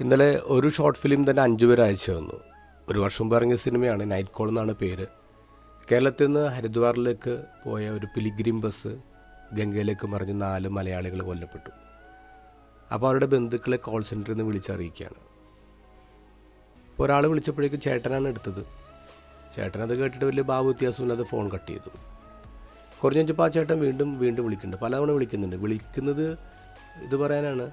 ഇന്നലെ ഒരു short film തന്നെ അഞ്ചു പേര് അയച്ചു തന്നു. ഒരു വർഷം മുമ്പ് ഇറങ്ങിയ സിനിമയാണ് നൈറ്റ് കോൾ എന്നാണ് പേര്. കേരളത്തിൽ നിന്ന് ഹരിദ്വാറിലേക്ക് പോയ ഒരു പിലിഗ്രിം ബസ് ഗംഗയിലേക്ക് മറിഞ്ഞ് നാല് മലയാളികൾ കൊല്ലപ്പെട്ടു. അപ്പോൾ അവരുടെ ബന്ധുക്കളെ കോൾ സെന്ററിൽ നിന്ന് വിളിച്ചറിയിക്കുകയാണ്. ഒരാൾ വിളിച്ചപ്പോഴേക്കും ചേട്ടനാണ് എടുത്തത്. ചേട്ടൻ അത് കേട്ടിട്ട് വലിയ ഭാവ വ്യത്യാസമില്ലാതെ ഫോൺ കട്ട് ചെയ്തു. കുറഞ്ഞപ്പോൾ ആ ചേട്ടൻ വീണ്ടും വീണ്ടും വിളിക്കുന്നുണ്ട്. പലതവണ വിളിക്കുന്നുണ്ട്. വിളിക്കുന്നത് ഇത് പറയാനാണ്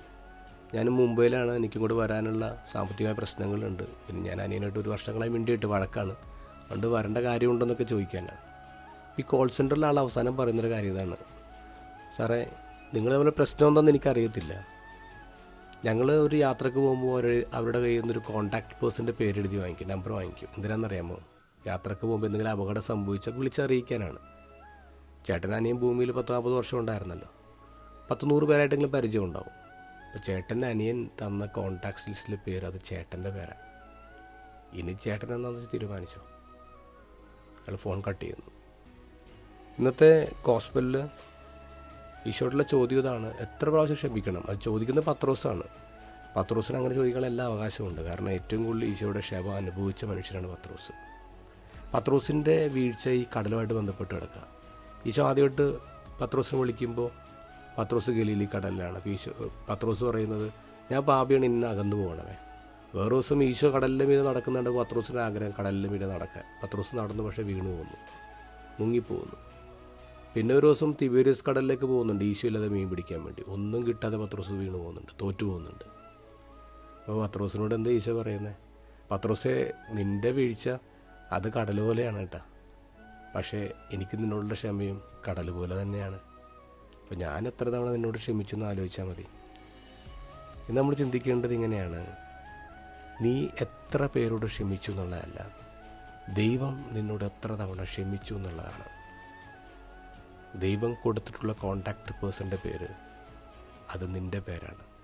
ഞാൻ മുംബൈയിലാണ്. എനിക്കും കൂടെ വരാനുള്ള സാമ്പത്തികമായ പ്രശ്നങ്ങളുണ്ട്. പിന്നെ ഞാൻ അനിയനായിട്ട് ഒരു വർഷങ്ങളായി മിണ്ടിയിട്ട് വഴക്കാണ്. അതുകൊണ്ട് വരേണ്ട കാര്യമുണ്ടെന്നൊക്കെ ചോദിക്കാനാണ് ഈ കോൾ സെന്ററിലെ ആൾ അവസാനം പറയുന്നൊരു കാര്യം ഇതാണ്. സാറേ നിങ്ങൾ തമ്മിൽ പ്രശ്നം എന്താണെന്ന് എനിക്കറിയത്തില്ല. ഞങ്ങൾ ഒരു യാത്രയ്ക്ക് പോകുമ്പോൾ അവർ അവരുടെ കയ്യിൽ നിന്നൊരു കോൺടാക്ട് പേഴ്സന്റെ പേര് വാങ്ങിക്കും നമ്പർ വാങ്ങിക്കും. എന്തിനാണെന്നറിയാമോ യാത്രയ്ക്ക് പോകുമ്പോൾ എന്തെങ്കിലും അപകടം സംഭവിച്ചാൽ വിളിച്ചറിയിക്കാനാണ് ചേട്ടൻ അനിയൻ ഭൂമിയിൽ പത്ത് നാൽപ്പത് വർഷം ഉണ്ടായിരുന്നല്ലോ. പത്ത് നൂറ് പേരായിട്ടെങ്കിലും പരിചയം ഉണ്ടാവും അപ്പോൾ ചേട്ടന്റെ അനിയൻ തന്ന കോൺടാക്ട്സ് ലിസ്റ്റിലെ പേര് അത് ചേട്ടന്റെ പേരാണ് ഇനി ചേട്ടൻ എന്താണെന്ന് വെച്ച് തീരുമാനിച്ചോ? അയാൾ ഫോൺ കട്ട് ചെയ്യുന്നു. ഇന്നത്തെ ഹോസ്പിറ്റലിൽ ഈശോട്ടുള്ള ചോദ്യം ഇതാണ് എത്ര പ്രാവശ്യം ക്ഷമിക്കണം? അത് ചോദിക്കുന്നത് പത്രോസാണ്. പത്രോസിന് അങ്ങനെ ചോദിക്കാനുള്ള എല്ലാ അവകാശമുണ്ട് കാരണം ഏറ്റവും കൂടുതൽ ഈശോയുടെ ക്ഷമ അനുഭവിച്ച മനുഷ്യനാണ് പത്രോസ്. പത്രോസിന്റെ വീഴ്ച ഈ കടലുമായിട്ട് ബന്ധപ്പെട്ട് കിടക്കുക. ഈശോ ആദ്യമായിട്ട് പത്രോസിനെ വിളിക്കുമ്പോൾ പത്രോസ് ഗലീലി കടലിലാണ്. ഈശോ പത്രോസ് പറയുന്നത് ഞാൻ പാപിയാണ് ഇന്ന് അകന്നു പോകണമേ. വേറെ ദിവസം ഈശോ കടലിന്റെ മീതെ നടക്കുന്നുണ്ട് പത്രോസിന്റെ ആഗ്രഹം കടലിന്റെ മീതെ നടക്കാൻ. പത്രോസ് നടന്നു പക്ഷേ വീണു പോകുന്നു മുങ്ങിപ്പോകുന്നു പിന്നെ ഒരു ദിവസം തിബേരിയസ് കടലിലേക്ക് പോകുന്നുണ്ട്. ഈശോ ഇല്ലാതെ മീൻ പിടിക്കാൻ വേണ്ടി. ഒന്നും കിട്ടാതെ പത്രോസ് വീണു പോകുന്നുണ്ട് തോറ്റു പോകുന്നുണ്ട്. അപ്പോൾ പത്രോസിനോട് എന്താ ഈശോ പറയുന്നത് പത്രോസെ നിന്റെ വീഴ്ച അത് കടൽ പോലെയാണ് കേട്ടോ. പക്ഷേ എനിക്ക് നിന്നോടുള്ള ക്ഷമയും കടൽ പോലെ തന്നെയാണ്. അപ്പോൾ ഞാൻ എത്ര തവണ നിന്നോട് ക്ഷമിച്ചു എന്ന് ആലോചിച്ചാൽ മതി. ഇന്ന് നമ്മൾ ചിന്തിക്കേണ്ടത് ഇങ്ങനെയാണ്. നീ എത്ര പേരോട് ക്ഷമിച്ചു എന്നുള്ളതല്ല ദൈവം നിന്നോട് എത്ര തവണ ക്ഷമിച്ചു എന്നുള്ളതാണ്. ദൈവം കൊടുത്തിട്ടുള്ള കോണ്ടാക്ട് പേഴ്സന്റെ പേര് അത് നിന്റെ പേരാണ്.